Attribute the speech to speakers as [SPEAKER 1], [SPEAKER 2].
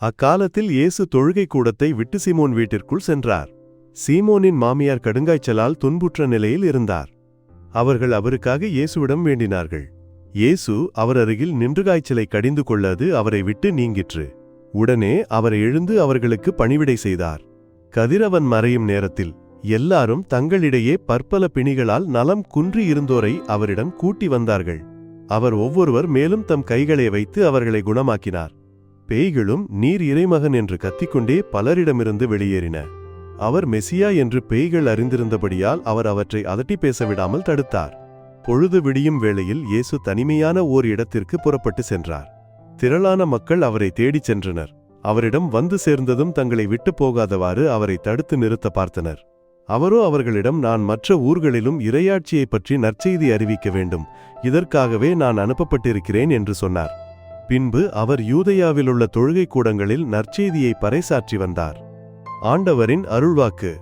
[SPEAKER 1] அக்காலத்தில் இயேசு தொழுகை கூடத்தை விட்டு சீமோன் வீட்டிற்குள் சென்றார். சீமோனின் மாமியார் கடுங்காய்ச்சலால் துன்புற்ற நிலையில் இருந்தார். அவர்கள் அவருக்காக இயேசுவிடம் வேண்டினார்கள். இயேசு அவர் அருகில் நின்று காய்ச்சலை கடிந்து கொள்ளது அவரை விட்டு நீங்கிற்று. உடனே அவர் எழுந்து அவர்களுக்கு பணிவிடை செய்தார். கதிரவன் மறையும் நேரத்தில் எல்லாரும் தங்களிடையே பற்பல பிணிகளால் நலம் குன்றி இருந்தோரை அவரிடம் கூட்டி வந்தார்கள். அவர் ஒவ்வொருவர் மேலும் தம் கைகளை வைத்து அவர்களை குணமாக்கினார். பேய்களும் நீர் இறைமகன் என்று கத்திக்கொண்டே பலரிடமிருந்து வெளியேறின. அவர் மெசியா என்று பேய்கள் அறிந்திருந்தபடியால் அவர் அவற்றை அதட்டி பேச விடாமல் தடுத்தார். பொழுது விடியும் வேளையில் இயேசு தனிமையான ஓர் இடத்திற்கு புறப்பட்டு சென்றார். திரளான மக்கள் அவரை தேடிச் சென்றனர். அவரிடம் வந்து சேர்ந்ததும் தங்களை விட்டு போகாதவாறு அவரை தடுத்து நிறுத்த பார்த்தனர். அவரோ அவர்களிடம் நான் மற்ற ஊர்களிலும் இரையாட்சியைப் பற்றி நற்செய்தி அறிவிக்க வேண்டும். இதற்காகவே நான் அனுப்பப்பட்டிருக்கிறேன் என்று சொன்னார். பின்பு அவர் யூதயாவிலுள்ள தொழுகை கூடங்களில் நற்செய்தியை பறைசாற்றி வந்தார். ஆண்டவரின் அருள்வாக்கு.